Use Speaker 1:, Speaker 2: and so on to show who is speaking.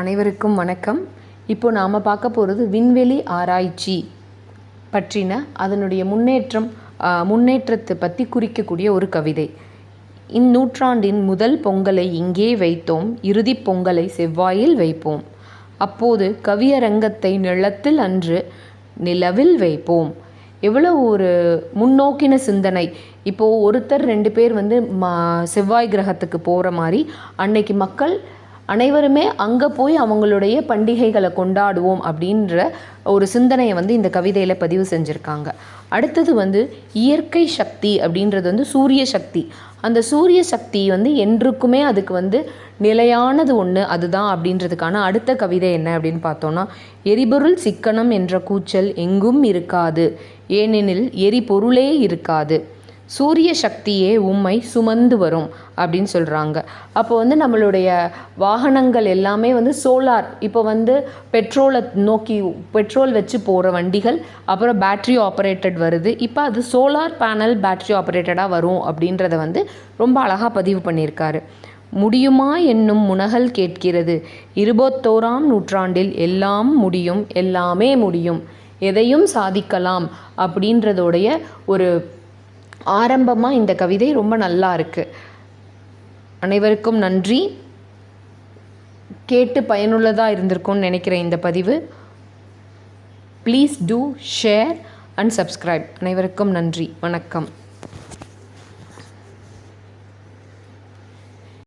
Speaker 1: அனைவருக்கும் வணக்கம். இப்போ நாம் பார்க்க போகிறது விண்வெளி ஆராய்ச்சி பற்றின அதனுடைய முன்னேற்றம் முன்னேற்றத்தை பற்றி குறிக்கக்கூடிய ஒரு கவிதை. இந்நூற்றாண்டின் முதல் பொங்கலை இங்கே வைத்தோம் இறுதிப் பொங்கலை செவ்வாயில் வைப்போம். அப்போது கவியரங்கத்தை நிலத்தில் அன்று நிலவில் வைப்போம். எவ்வளோ ஒரு முன்னோக்கின சிந்தனை. இப்போது ஒருத்தர் ரெண்டு பேர் வந்து மா செவ்வாய் கிரகத்துக்கு போகிற மாதிரி அன்னைக்கு மக்கள் அனைவருமே அங்கே போய் அவங்களுடைய பண்டிகைகளை கொண்டாடுவோம் அப்படின்ற ஒரு சிந்தனையை வந்து இந்த கவிதையில் பதிவு செஞ்சுருக்காங்க. அடுத்தது வந்து இயற்கை சக்தி அப்படின்றது வந்து சூரிய சக்தி. அந்த சூரிய சக்தி வந்து என்றுக்குமே அதுக்கு வந்து நிலையானது ஒன்று அதுதான் அப்படின்றதுக்கான அடுத்த கவிதை என்ன அப்படின்னு பார்த்தோன்னா எரிபொருள் சிக்கனம் என்ற கூச்சல் எங்கும் இருக்காது. ஏனெனில் எரிபொருளே இருக்காது. சூரிய சக்தியே உம்மை சுமந்து வரும் அப்படின்னு சொல்கிறாங்க அப்போ வந்து நம்மளுடைய வாகனங்கள் எல்லாமே வந்து சோலார் இப்போ வந்து பெட்ரோலை நோக்கி பெட்ரோல் வச்சு போகிற வண்டிகள் அப்புறம் பேட்ரி ஆப்ரேட்டட் வருது. இப்போ அது சோலார் பேனல் பேட்ரி ஆப்ரேட்டடாக வரும் அப்படின்றத வந்து ரொம்ப அழகாக பதிவு பண்ணியிருக்காரு. முடியுமா என்னும் முனகல் கேட்கிறது. இருபத்தோராம் நூற்றாண்டில் எல்லாம் முடியும் எல்லாமே முடியும். எதையும் சாதிக்கலாம் அப்படின்றதோடைய ஒரு ஆரம்பமாக இந்த கவிதை ரொம்ப நல்லா இருக்குது அனைவருக்கும் நன்றி. கேட்டு பயனுள்ளதாக இருந்திருக்கும்னு நினைக்கிறேன் இந்த பதிவு please do share and subscribe அனைவருக்கும் நன்றி. வணக்கம்.